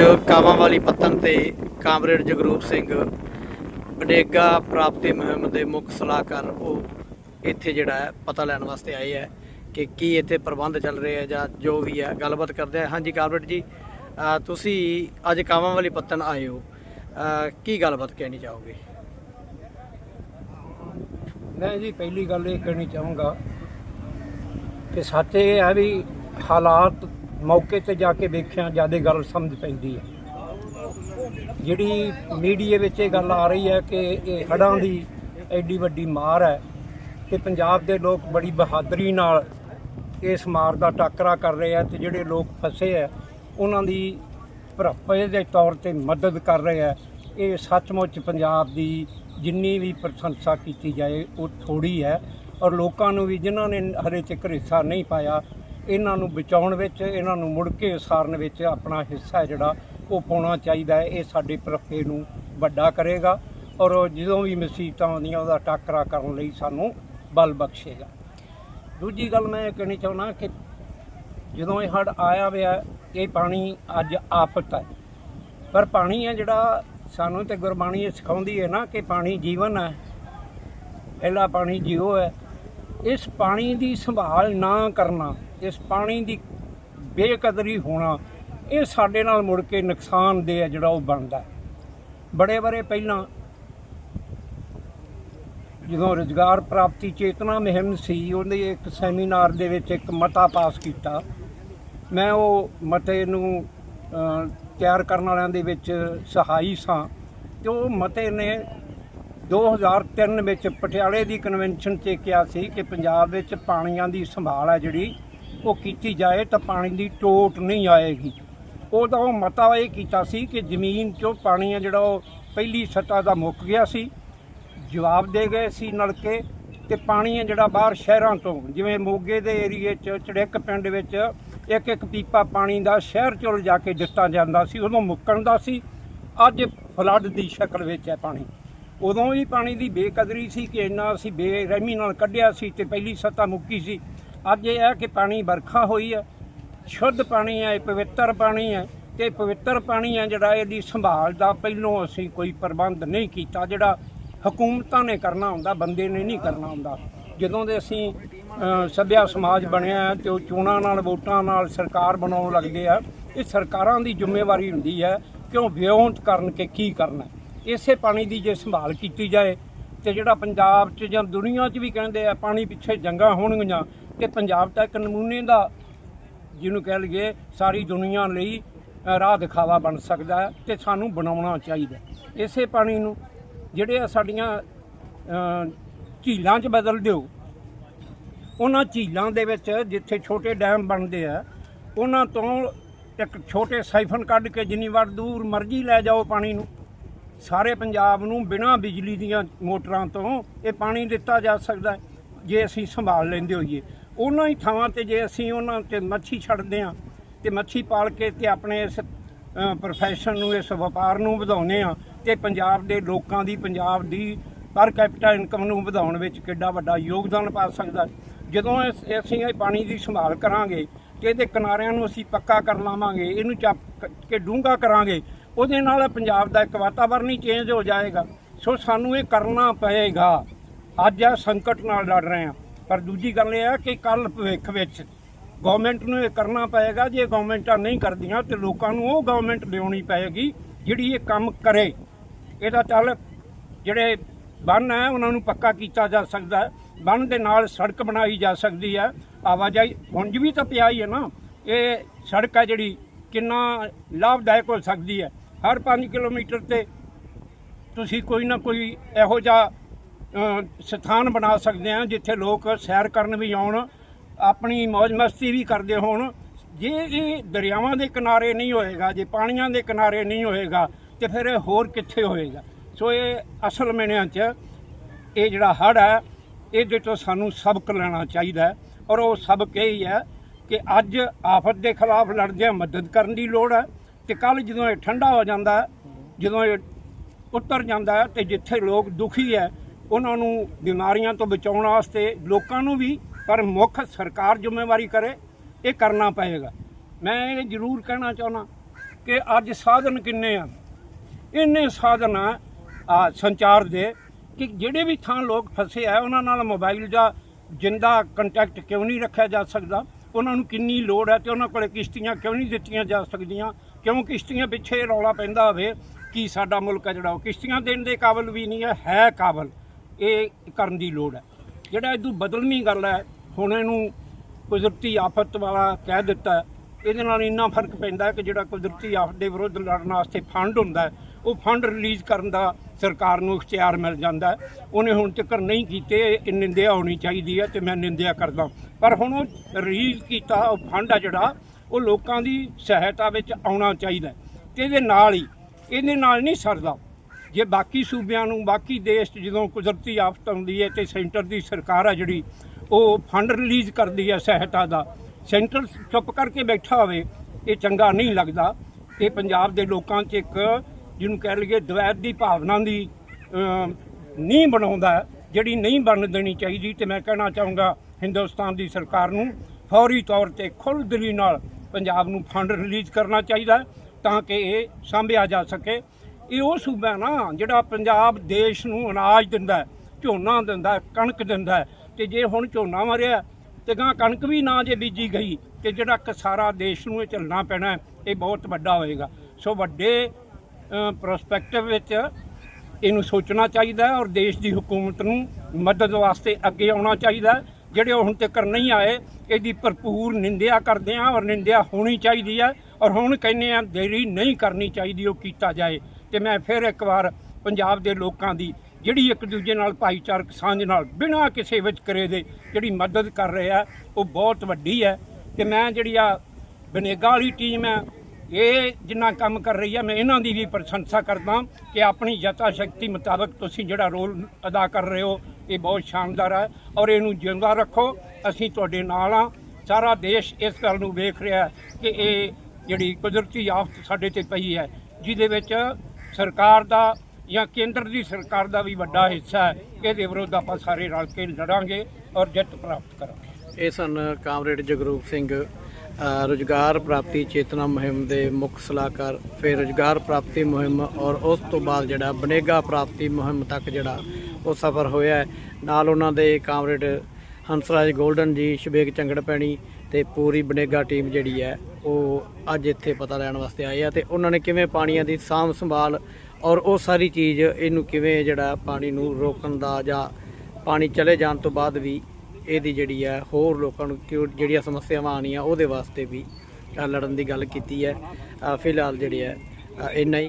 ਅੱਜ ਕਾਵਾਂ ਵਾਲੀ ਪੱਤਨ ਤੇ ਕਾਮਰੇਡ ਜਗਰੂਪ ਸਿੰਘ ਬਡੇਗਾ ਪ੍ਰਾਪਤੀ ਮੁਹਿੰਮ ਦੇ ਮੁੱਖ ਸਲਾਹਕਾਰ ਉਹ ਇੱਥੇ ਜਿਹੜਾ ਪਤਾ ਲੈਣ ਵਾਸਤੇ ਆਏ ਹੈ ਕਿ ਕੀ ਇੱਥੇ ਪ੍ਰਬੰਧ ਚੱਲ ਰਹੇ ਹੈ ਜਾਂ ਜੋ ਵੀ ਹੈ, ਗੱਲਬਾਤ ਕਰਦੇ ਆ ਹਾਂਜੀ ਕਾਮਰੇਡ ਜੀ ਤੁਸੀਂ ਅੱਜ ਕਾਵਾਂ ਵਾਲੀ ਪੱਤਨ ਆਏ ਹੋ। ਕੀ ਗੱਲਬਾਤ ਕਹਿਣੀ ਚਾਹੋਗੇ? ਮੈਂ ਜੀ ਪਹਿਲੀ ਗੱਲ ਇਹ ਕਹਿਣੀ ਚਾਹੂੰਗਾ ਕਿ ਸੱਚ ਇਹ ਹੈ ਵੀ ਹਾਲਾਤ ਮੌਕੇ ਤੇ ਜਾ ਕੇ ਵੇਖਿਆ, ਜ਼ਿਆਦਾ ਗੱਲ ਸਮਝ ਪੈਂਦੀ ਹੈ। ਜਿਹੜੀ ਮੀਡੀਆ ਵਿੱਚ ਇਹ ਗੱਲ ਆ ਰਹੀ ਹੈ ਕਿ ਇਹ ਹੜ੍ਹਾਂ ਦੀ ਐਡੀ ਵੱਡੀ ਮਾਰ ਹੈ ਕਿ ਪੰਜਾਬ ਦੇ ਲੋਕ ਬੜੀ ਬਹਾਦਰੀ ਨਾਲ ਇਸ ਮਾਰ ਦਾ ਟਾਕਰਾ ਕਰ ਰਹੇ ਆ ਤੇ ਜਿਹੜੇ ਲੋਕ ਫਸੇ ਆ, ਉਹਨਾਂ ਦੀ ਭਰਪਾਈ ਦੇ ਤੌਰ ਤੇ ਮਦਦ ਕਰ ਰਹੇ ਆ। ਇਹ ਸੱਚਮੁੱਚ ਪੰਜਾਬ ਦੀ ਜਿੰਨੀ ਵੀ ਪ੍ਰਸ਼ੰਸਾ ਕੀਤੀ ਜਾਏ, ਉਹ ਥੋੜੀ ਹੈ। ਔਰ ਲੋਕਾਂ ਨੂੰ ਵੀ, ਜਿਨ੍ਹਾਂ ਨੇ ਹਰੇ ਤੱਕ ਹਿੱਸਾ ਨਹੀਂ ਪਾਇਆ ਇਹਨਾਂ ਨੂੰ ਬਚਾਉਣ ਵਿੱਚ, ਇਹਨਾਂ ਨੂੰ ਮੁੜ ਕੇ ਉਸਾਰਨ ਵਿੱਚ ਆਪਣਾ ਹਿੱਸਾ ਹੈ ਜਿਹੜਾ ਉਹ ਪਾਉਣਾ ਚਾਹੀਦਾ ਹੈ। ਇਹ ਸਾਡੇ ਭਰਪੇ ਨੂੰ ਵੱਡਾ ਕਰੇਗਾ ਔਰ ਜਦੋਂ ਵੀ ਮੁਸੀਬਤਾਂ ਆਉਂਦੀਆਂ, ਉਹਦਾ ਟਾਕਰਾ ਕਰਨ ਲਈ ਸਾਨੂੰ ਬਲ ਬਖਸ਼ੇਗਾ। ਦੂਜੀ ਗੱਲ ਮੈਂ ਇਹ ਕਹਿਣੀ ਚਾਹੁੰਦਾ ਕਿ ਜਦੋਂ ਇਹ ਹੜ ਆਇਆ ਹੋਇਆ, ਇਹ ਪਾਣੀ ਅੱਜ ਆਫਤ ਹੈ। ਪਰ ਪਾਣੀ ਹੈ ਜਿਹੜਾ ਸਾਨੂੰ ਤੇ ਗੁਰਬਾਣੀ ਇਹ ਸਿਖਾਉਂਦੀ ਹੈ ਨਾ ਕਿ ਪਾਣੀ ਜੀਵਨ ਹੈ, ਪਹਿਲਾ ਪਾਣੀ ਜੀਵੋ ਹੈ। ਇਸ ਪਾਣੀ ਦੀ ਸੰਭਾਲ ਨਾ ਕਰਨਾ ਇਸ ਪਾਣੀ ਦੀ ਬੇਕਦਰੀ ਹੋਣਾ, ਇਹ ਸਾਡੇ ਨਾਲ ਮੁੜ ਕੇ ਨੁਕਸਾਨ ਦੇ ਹੈ ਜਿਹੜਾ ਉਹ ਬਣਦਾ ਬੜੇ ਬੜੇ ਪਹਿਲਾਂ ਜਦੋਂ ਰੁਜ਼ਗਾਰ ਪ੍ਰਾਪਤੀ ਚੇਤਨਾ ਮੁਹਿੰਮ ਸੀ ਉਹਨੇ ਇੱਕ ਸੈਮੀਨਾਰ ਦੇ ਵਿੱਚ ਇੱਕ ਮਤਾ ਪਾਸ ਕੀਤਾ। ਮੈਂ ਉਹ ਮਤੇ ਨੂੰ ਤਿਆਰ ਕਰਨ ਵਾਲਿਆਂ ਦੇ ਵਿੱਚ ਸਹਾਈ ਸਾਂ ਤੇ ਉਹ ਮਤੇ ਨੇ 2003 ਵਿੱਚ ਪਟਿਆਲੇ ਦੀ ਕਨਵੈਨਸ਼ਨ 'ਚ ਕਿਹਾ ਸੀ ਕਿ ਪੰਜਾਬ ਵਿੱਚ ਪਾਣੀਆਂ ਦੀ ਸੰਭਾਲ ਹੈ ਜਿਹੜੀ ਉਹ ਕੀਤੀ ਜਾਏ ਤਾਂ ਪਾਣੀ ਦੀ ਟੋਟ ਨਹੀਂ ਆਏਗੀ। ਉਹਦਾ ਉਹ ਮਤਾ ਇਹ ਕੀਤਾ ਸੀ ਕਿ ਜ਼ਮੀਨ 'ਚੋਂ ਪਾਣੀ ਆ ਜਿਹੜਾ ਉਹ ਪਹਿਲੀ ਸੱਤਾ ਦਾ ਮੁੱਕ ਗਿਆ ਸੀ। ਜਵਾਬ ਦੇ ਗਏ ਸੀ ਨਲਕੇ ਤੇ ਪਾਣੀ ਹੈ ਜਿਹੜਾ ਬਾਹਰ ਸ਼ਹਿਰਾਂ ਤੋਂ, ਜਿਵੇਂ ਮੋਗੇ ਦੇ ਏਰੀਏ 'ਚ ਚੜਿੱਕ ਪਿੰਡ ਵਿੱਚ ਇੱਕ ਇੱਕ ਪੀਪਾ ਪਾਣੀ ਦਾ ਸ਼ਹਿਰ ਚੋਂ ਲਿਜਾ ਕੇ ਦਿੱਤਾ ਜਾਂਦਾ ਸੀ ਉਦੋਂ ਮੁੱਕਣ ਦਾ ਸੀ। ਅੱਜ ਫਲੱਡ ਦੀ ਸ਼ਕਲ ਵਿੱਚ ਹੈ ਪਾਣੀ। ਉਦੋਂ ਵੀ ਪਾਣੀ ਦੀ ਬੇਕਦਰੀ ਸੀ ਕਿ ਇੰਨਾ ਅਸੀਂ ਬੇਰਹਿਮੀ ਨਾਲ ਕੱਢਿਆ ਸੀ ਤੇ ਪਹਿਲੀ ਸੱਤਾ ਮੁੱਕੀ ਸੀ। ਅੱਜ ਇਹ ਹੈ ਕਿ ਪਾਣੀ ਵਰਖਾ ਹੋਈ ਹੈ, ਸ਼ੁੱਧ ਪਾਣੀ ਹੈ, ਇਹ ਪਵਿੱਤਰ ਪਾਣੀ ਹੈ ਤੇ ਪਵਿੱਤਰ ਪਾਣੀ ਹੈ ਜਿਹੜਾ ਇਹਦੀ ਸੰਭਾਲ ਦਾ ਪਹਿਲੋਂ ਅਸੀਂ ਕੋਈ ਪ੍ਰਬੰਧ ਨਹੀਂ ਕੀਤਾ, ਜਿਹੜਾ ਹਕੂਮਤਾਂ ਨੇ ਕਰਨਾ ਹੁੰਦਾ, ਬੰਦੇ ਨੇ ਨਹੀਂ ਕਰਨਾ ਹੁੰਦਾ। ਜਦੋਂ ਦੇ ਅਸੀਂ ਸੱਭਿਆ ਸਮਾਜ ਬਣਿਆ ਹੈ ਤੇ ਉਹ ਚੋਣਾਂ ਨਾਲ, ਵੋਟਾਂ ਨਾਲ ਸਰਕਾਰ ਬਣਾਉਣ ਲੱਗਦੇ ਆ, ਇਹ ਸਰਕਾਰਾਂ ਦੀ ਜ਼ਿੰਮੇਵਾਰੀ ਹੁੰਦੀ ਹੈ ਕਿ ਉਹ ਵਿਉਂਤ ਕਰਨ ਕੇ ਕੀ ਕਰਨਾ ਇਸੇ ਪਾਣੀ ਦੀ ਜੇ ਸੰਭਾਲ ਕੀਤੀ ਜਾਏ ਤੇ ਜਿਹੜਾ ਪੰਜਾਬ 'ਚ ਜਾਂ ਦੁਨੀਆ 'ਚ ਵੀ ਕਹਿੰਦੇ ਆ, ਪਾਣੀ ਪਿੱਛੇ ਜੰਗਾਂ ਹੋਣਗੀਆਂ ਤੇ ਪੰਜਾਬ ਤਾਂ ਇੱਕ ਨਮੂਨੇ ਦਾ, ਜਿਹਨੂੰ ਕਹਿ ਲਈਏ, ਸਾਰੀ ਦੁਨੀਆ ਲਈ ਰਾਹ ਦਿਖਾਵਾ ਬਣ ਸਕਦਾ ਹੈ ਤੇ ਸਾਨੂੰ ਬਣਾਉਣਾ ਚਾਹੀਦਾ ਇਸੇ ਪਾਣੀ ਨੂੰ ਜਿਹੜੇ ਸਾਡੀਆਂ ਝੀਲਾਂ 'ਚ ਬਦਲ ਦਿਓ। ਉਹਨਾਂ ਝੀਲਾਂ ਦੇ ਵਿੱਚ ਜਿੱਥੇ ਛੋਟੇ ਡੈਮ ਬਣਦੇ ਆ, ਉਹਨਾਂ ਤੋਂ ਇੱਕ ਛੋਟੇ ਸਾਈਫਨ ਕੱਢ ਕੇ ਜਿੰਨੀ ਵਾਰ ਦੂਰ ਮਰਜ਼ੀ ਲੈ ਜਾਓ ਪਾਣੀ ਨੂੰ। ਸਾਰੇ ਪੰਜਾਬ ਨੂੰ ਬਿਨਾਂ ਬਿਜਲੀ ਦੀਆਂ ਮੋਟਰਾਂ ਤੋਂ ਇਹ ਪਾਣੀ ਦਿੱਤਾ ਜਾ ਸਕਦਾ ਜੇ ਅਸੀਂ ਸੰਭਾਲ ਲੈਂਦੇ ਹੋਈਏ। ਉਹਨਾਂ ਹੀ ਥਾਵਾਂ ਤੇ ਜੇ ਅਸੀਂ ਉਹਨਾਂ ਤੇ ਮੱਛੀ ਛੱਡਦੇ ਆ ਤੇ ਮੱਛੀ ਪਾਲ ਕੇ ਤੇ ਆਪਣੇ ਇਸ ਪ੍ਰੋਫੈਸ਼ਨ ਨੂੰ, ਇਸ ਵਪਾਰ ਨੂੰ ਵਧਾਉਂਦੇ ਆ ਤੇ ਪੰਜਾਬ ਦੇ ਲੋਕਾਂ ਦੀ, ਪੰਜਾਬ ਦੀ ਪਰ ਕੈਪੀਟਲ ਇਨਕਮ ਨੂੰ ਵਧਾਉਣ ਵਿੱਚ ਕਿੱਡਾ ਵੱਡਾ ਯੋਗਦਾਨ ਪਾ ਸਕਦਾ ਜਦੋਂ ਇਸ- ਅਸੀਂ ਇਹ ਪਾਣੀ ਦੀ ਸੰਭਾਲ ਕਰਾਂਗੇ ਤੇ ਇਹਦੇ ਕਿਨਾਰਿਆਂ ਨੂੰ ਅਸੀਂ ਪੱਕਾ ਕਰ ਲਾਵਾਂਗੇ, ਇਹਨੂੰ ਚੱਪ ਕੇ ਡੂੰਘਾ ਕਰਾਂਗੇ, ਉਹਦੇ ਨਾਲ ਪੰਜਾਬ ਦਾ ਇੱਕ ਵਾਤਾਵਰਨ ਹੀ ਚੇਂਜ ਹੋ ਜਾਏਗਾ। ਸੋ ਸਾਨੂੰ ਇਹ ਕਰਨਾ ਪਏਗਾ। ਅੱਜ ਆ ਸੰਕਟ ਨਾਲ ਲੜ ਰਹੇ ਹਾਂ। ਪਰ ਦੂਜੀ ਗੱਲ ਇਹ ਹੈ ਕਿ ਕੱਲ ਭਵਿੱਖ ਵਿੱਚ ਗਵਰਨਮੈਂਟ ਨੂੰ ਇਹ ਕਰਨਾ ਪਏਗਾ, ਜੇ ਗਵਰਨਮੈਂਟਾਂ ਨਹੀਂ ਕਰਦੀਆਂ ਤੇ ਲੋਕਾਂ ਨੂੰ ਉਹ ਗਵਰਨਮੈਂਟ ਲਿਆਉਣੀ ਪਏਗੀ ਜਿਹੜੀ ਇਹ ਕੰਮ ਕਰੇ। ਇਹਦਾ ਚੱਲ ਜਿਹੜੇ ਬੰਨ ਹੈ, ਉਹਨਾਂ ਨੂੰ ਪੱਕਾ ਕੀਤਾ ਜਾ ਸਕਦਾ ਹੈ। ਬੰਨ ਦੇ ਨਾਲ ਸੜਕ ਬਣਾਈ ਜਾ ਸਕਦੀ ਹੈ। ਆਵਾਜਾਈ ਹੁਣ ਵੀ ਤਾਂ ਪਿਆ ਹੀ ਹੈ ਨਾ। ਇਹ ਸੜਕ ਹੈ ਜਿਹੜੀ ਕਿੰਨਾ ਲਾਭਦਾਇਕ ਹੋ ਸਕਦੀ ਹੈ। ਹਰ 5 ਕਿਲੋਮੀਟਰ ਤੇ ਤੁਸੀਂ ਕੋਈ ਨਾ ਕੋਈ ਇਹੋ ਜਿਹਾ ਸਥਾਨ ਬਣਾ ਸਕਦੇ ਹਾਂ, ਜਿੱਥੇ ਲੋਕ ਸੈਰ ਕਰਨ ਵੀ ਆਉਣ, ਆਪਣੀ ਮौज ਮਸਤੀ ਵੀ ਕਰਦੇ ਹੋਣ। ਜੇ ਇਹ ਦਰਿਆਵਾਂ ਦੇ ਕਿਨਾਰੇ ਨਹੀਂ ਹੋਏਗਾ, ਜੇ ਪਾਣੀਆਂ ਦੇ ਕਿਨਾਰੇ ਨਹੀਂ ਹੋਏਗਾ, ਤੇ ਫਿਰ ਇਹ ਹੋਰ ਕਿੱਥੇ ਹੋਏਗਾ? ਸੋ ਇਹ ਅਸਲ ਮੈਨਿਆਂ 'ਚ ਇਹ ਜਿਹੜਾ ਹੜ੍ਹ ਹੈ, ਇਹਦੇ ਤੋਂ ਸਾਨੂੰ ਸਬਕ ਲੈਣਾ ਚਾਹੀਦਾ ਔਰ ਉਹ ਸਬਕ ਇਹ ਹੀ ਹੈ ਕਿ ਅੱਜ ਆਫਤ ਦੇ ਖਿਲਾਫ ਲੜਦਿਆਂ ਮਦਦ ਕਰਨ ਦੀ ਲੋੜ ਹੈ ਤੇ ਕੱਲ ਜਦੋਂ ਇਹ ਠੰਡਾ ਹੋ ਜਾਂਦਾ, ਜਦੋਂ ਇਹ ਉਤਰ ਜਾਂਦਾ ਹੈ ਤੇ ਜਿੱਥੇ ਲੋਕ ਦੁਖੀ ਹੈ ਉਹਨਾਂ ਨੂੰ ਬਿਮਾਰੀਆਂ ਤੋਂ ਬਚਾਉਣ ਵਾਸਤੇ ਲੋਕਾਂ ਨੂੰ ਵੀ, ਪਰ ਮੁੱਖ ਸਰਕਾਰ ਜ਼ਿੰਮੇਵਾਰੀ ਕਰੇ, ਇਹ ਕਰਨਾ ਪਏਗਾ। ਮੈਂ ਇਹ ਜ਼ਰੂਰ ਕਹਿਣਾ ਚਾਹੁੰਦਾ ਕਿ ਅੱਜ ਸਾਧਨ ਕਿੰਨੇ ਆ? ਇੰਨੇ ਸਾਧਨ ਆ ਸੰਚਾਰ ਦੇ ਕਿ ਜਿਹੜੇ ਵੀ ਥਾਂ ਲੋਕ ਫਸੇ ਆ, ਉਹਨਾਂ ਨਾਲ ਮੋਬਾਈਲ ਦਾ ਜਿੰਦਾ ਕੰਟੈਕਟ ਕਿਉਂ ਨਹੀਂ ਰੱਖਿਆ ਜਾ ਸਕਦਾ? ਉਹਨਾਂ ਨੂੰ ਕਿੰਨੀ ਲੋੜ ਹੈ ਤੇ ਉਹਨਾਂ ਕੋਲੇ ਕਿਸ਼ਤੀਆਂ ਕਿਉਂ ਨਹੀਂ ਦਿੱਤੀਆਂ ਜਾ ਸਕਦੀਆਂ? ਕਿਉਂ ਕਿਸ਼ਤੀਆਂ ਪਿੱਛੇ ਰੌਲਾ ਪੈਂਦਾ ਹੋਵੇ? ਕਿ ਸਾਡਾ ਮੁਲਕ ਹੈ ਜਿਹੜਾ ਉਹ ਕਿਸ਼ਤੀਆਂ ਦੇਣ ਦੇ ਕਾਬਲ ਵੀ ਨਹੀਂ ਹੈ? ਹੈ ਕਾਬਲ। ਇਹ ਕਰਨ ਦੀ ਲੋੜ ਹੈ। ਜਿਹੜਾ ਇਦੋਂ ਬਦਲਵੀਂ ਗੱਲ ਹੈ, ਹੁਣ ਇਹਨੂੰ ਕੁਦਰਤੀ ਆਫਤ ਵਾਲਾ ਕਹਿ ਦਿੱਤਾ ਇਹਦੇ ਨਾਲ ਇੰਨਾ ਫ਼ਰਕ ਪੈਂਦਾ ਕਿ ਜਿਹੜਾ ਕੁਦਰਤੀ ਆਫਤ ਦੇ ਵਿਰੁੱਧ ਲੜਨ ਵਾਸਤੇ ਫੰਡ ਹੁੰਦਾ ਉਹ ਫੰਡ ਰਿਲੀਜ਼ ਕਰਨ ਦਾ ਸਰਕਾਰ ਨੂੰ ਇਖਤਿਆਰ ਮਿਲ ਜਾਂਦਾ ਉਹਨੇ ਹੁਣ ਤੱਕ ਨਹੀਂ ਕੀਤੇ, ਇਹ ਨਿੰਦਿਆ ਹੋਣੀ ਚਾਹੀਦੀ ਹੈ ਤੇ ਮੈਂ ਨਿੰਦਿਆ ਕਰਦਾ ਪਰ ਹੁਣ ਉਹ ਰਿਲੀਜ਼ ਕੀਤਾ, ਉਹ ਫੰਡ ਆ ਜਿਹੜਾ, ਉਹ ਲੋਕਾਂ ਦੀ ਸਹਾਇਤਾ ਵਿੱਚ ਆਉਣਾ ਚਾਹੀਦਾ ਹੈ। ਤੇ ਇਹਦੇ ਨਾਲ ਹੀ, ਇਹਦੇ ਨਾਲ ਨਹੀਂ ਸਰਦਾ। ਜੇ ਬਾਕੀ ਸੂਬਿਆਂ ਨੂੰ ਬਾਕੀ ਦੇਸ਼ 'ਚ ਜਦੋਂ ਕੁਦਰਤੀ ਆਫਤ ਆਉਂਦੀ ਹੈ ਤੇ ਸੈਂਟਰ ਦੀ ਸਰਕਾਰ ਆ ਜਿਹੜੀ ਉਹ ਫੰਡ ਰਿਲੀਜ਼ ਕਰਦੀ ਹੈ ਸਹਾਇਤਾ ਦਾ। ਸੈਂਟਰ ਚੁੱਪ ਕਰਕੇ ਬੈਠਾ ਹੋਵੇ ਇਹ ਚੰਗਾ ਨਹੀਂ ਲੱਗਦਾ। ਇਹ ਪੰਜਾਬ ਦੇ ਲੋਕਾਂ 'ਚ ਇੱਕ ਜਿਹਨੂੰ ਕਹਿ ਲਈਏ ਦਵੈਤ ਦੀ ਭਾਵਨਾ ਦੀ ਅਮ, ਨਹੀਂ ਬਣਾਉਂਦਾ ਜਿਹੜੀ ਨਹੀਂ ਬਣ ਦੇਣੀ ਚਾਹੀਦੀ। ਤੇ ਮੈਂ ਕਹਿਣਾ ਚਾਹੂੰਗਾ ਹਿੰਦੁਸਤਾਨ ਦੀ ਸਰਕਾਰ ਨੂੰ ਫੌਰੀ ਤੌਰ ਤੇ ਖੁੱਲ੍ਹ ਦਿਲੀ ਨਾਲ ਪੰਜਾਬ ਨੂੰ ਫੰਡ ਰਿਲੀਜ਼ ਕਰਨਾ ਚਾਹੀਦਾ ਤਾਂ ਕਿ ਇਹ ਸਾਂਭਿਆ ਜਾ ਸਕੇ। ਇਹ ਉਹ ਸੂਬਾ ਨਾ ਜਿਹੜਾ ਪੰਜਾਬ ਦੇਸ਼ ਨੂੰ ਅਨਾਜ ਦਿੰਦਾ ਝੋਨਾ ਦਿੰਦਾ ਕਣਕ ਦਿੰਦਾ ਹੈ। ਤੇ ਜੇ ਹੁਣ ਝੋਨਾ ਮਰਿਆ ਤੇ ਗਾਂ ਕਣਕ ਵੀ ਨਾ ਜੇ ਬੀਜੀ ਗਈ, ਤੇ ਜਿਹੜਾ ਸਾਰਾ ਦੇਸ਼ ਨੂੰ ਇਹ ਚੱਲਣਾ ਪੈਣਾ ਇਹ ਬਹੁਤ ਵੱਡਾ ਹੋਏਗਾ। ਸੋ ਵੱਡੇ ਪ੍ਰੋਸਪੈਕਟਿਵ ਵਿੱਚ ਇਹਨੂੰ ਸੋਚਣਾ ਚਾਹੀਦਾ ਔਰ ਦੇਸ਼ ਦੀ ਹਕੂਮਤ ਨੂੰ ਮਦਦ ਵਾਸਤੇ ਅੱਗੇ ਆਉਣਾ ਚਾਹੀਦਾ ਜਿਹੜੇ ਹੁਣ ਤੱਕ ਨਹੀਂ ਆਏ, ਇਹਦੀ ਭਰਪੂਰ ਨਿੰਦਿਆ ਕਰਦੇ ਆ ਔਰ ਨਿੰਦਿਆ ਹੋਣੀ ਚਾਹੀਦੀ ਹੈ ਔਰ ਹੁਣ ਕਹਿੰਦੇ ਆ ਦੇਰੀ ਨਹੀਂ ਕਰਨੀ ਚਾਹੀਦੀ ਉਹ ਕੀਤਾ ਜਾਏ। ਤੇ ਮੈਂ ਫਿਰ ਇੱਕ ਵਾਰ ਪੰਜਾਬ ਦੇ ਲੋਕਾਂ ਦੀ ਜਿਹੜੀ ਇੱਕ ਦੂਜੇ ਨਾਲ ਭਾਈਚਾਰਕ ਸਾਂਝ ਨਾਲ ਬਿਨਾਂ ਕਿਸੇ ਵਿਤਕਰੇ ਦੇ ਜਿਹੜੀ ਮਦਦ ਕਰ ਰਹੇ ਆ, ਉਹ ਬਹੁਤ ਵੱਡੀ ਹੈ। ਤੇ ਮੈਂ ਜਿਹੜੀ ਆ ਬਨੇਗਾ ਵਾਲੀ ਟੀਮ ਹੈ, ਇਹ ਜਿੰਨਾ ਕੰਮ ਕਰ ਰਹੀ ਹੈ, ਮੈਂ ਇਹਨਾਂ ਦੀ ਵੀ ਪ੍ਰਸ਼ੰਸਾ ਕਰਦਾ ਕਿ ਆਪਣੀ ਯਥਾ ਸ਼ਕਤੀ ਮੁਤਾਬਕ ਤੁਸੀਂ ਜਿਹੜਾ ਰੋਲ ਅਦਾ ਕਰ ਰਹੇ ਹੋ ਇਹ ਬਹੁਤ ਸ਼ਾਨਦਾਰ ਹੈ ਔਰ ਇਹਨੂੰ ਜਿਉਂਦਾ ਰੱਖੋ। ਅਸੀਂ ਤੁਹਾਡੇ ਨਾਲ ਆ ਸਾਰਾ ਦੇਸ਼ ਇਸ ਗੱਲ ਨੂੰ ਵੇਖ ਰਿਹਾ ਹੈ ਕਿ ਇਹ ਜਿਹੜੀ ਕੁਦਰਤੀ ਆਫਤ ਸਾਡੇ ਤੇ ਪਈ ਹੈ ਜਿਹਦੇ ਵਿੱਚ ਸਰਕਾਰ ਦਾ ਜਾਂ ਕੇਂਦਰ ਦੀ ਸਰਕਾਰ ਦਾ ਵੀ ਵੱਡਾ ਹਿੱਸਾ ਹੈ। ਇਹਦੇ ਵਿਰੁੱਧ ਆਪਾਂ ਸਾਰੇ ਰਲ ਕੇ ਲੜਾਂਗੇ ਔਰ ਜਿੱਤ ਪ੍ਰਾਪਤ ਕਰਾਂਗੇ। ਇਹ ਸਨ ਕਾਮਰੇਡ ਜਗਰੂਪ ਸਿੰਘ ਅ, ਰੁਜ਼ਗਾਰ ਪ੍ਰਾਪਤੀ ਚੇਤਨਾ ਮੁਹਿੰਮ ਦੇ ਮੁੱਖ ਸਲਾਹਕਾਰ ਫਿਰ ਰੁਜ਼ਗਾਰ ਪ੍ਰਾਪਤੀ ਮੁਹਿੰਮ ਔਰ ਉਸ ਤੋਂ ਬਾਅਦ ਜਿਹੜਾ ਬਨੇਗਾ ਪ੍ਰਾਪਤੀ ਮੁਹਿੰਮ ਤੱਕ ਜਿਹੜਾ ਉਹ ਸਫ਼ਰ ਹੋਇਆ ਨਾਲ ਉਹਨਾਂ ਦੇ ਕਾਮਰੇਡ ਹੰਸਰਾਜ ਗੋਲਡਨ ਜੀ ਸ਼ਬੇਗ ਚੰਗੜ ਪੈਣੀ ਤੇ ਪੂਰੀ ਬਨੇਗਾ ਟੀਮ ਜਿਹੜੀ ਹੈ, ਉਹ ਅੱਜ ਇੱਥੇ ਪਤਾ ਲੈਣ ਵਾਸਤੇ ਆਏ ਆ ਤੇ ਉਹਨਾਂ ਨੇ ਕਿਵੇਂ ਪਾਣੀਆਂ ਦੀ ਸਾਂਭ ਸੰਭਾਲ ਔਰ ਉਹ ਸਾਰੀ ਚੀਜ਼ ਇਹਨੂੰ ਕਿਵੇਂ ਜਿਹੜਾ ਪਾਣੀ ਨੂੰ ਰੋਕਣ ਦਾ ਜਾਂ ਪਾਣੀ ਚਲੇ ਜਾਣ ਤੋਂ ਬਾਅਦ ਵੀ ਇਹਦੀ ਜਿਹੜੀ ਹੈ, ਹੋਰ ਲੋਕਾਂ ਨੂੰ ਕਿਉਂ ਜਿਹੜੀਆਂ ਸਮੱਸਿਆਵਾਂ ਆਉਣੀਆਂ ਉਹਦੇ ਵਾਸਤੇ ਵੀ ਲੜਨ ਦੀ ਗੱਲ ਕੀਤੀ ਹੈ। ਫਿਲਹਾਲ ਜਿਹੜੀ ਹੈ ਇੰਨਾ ਹੀ।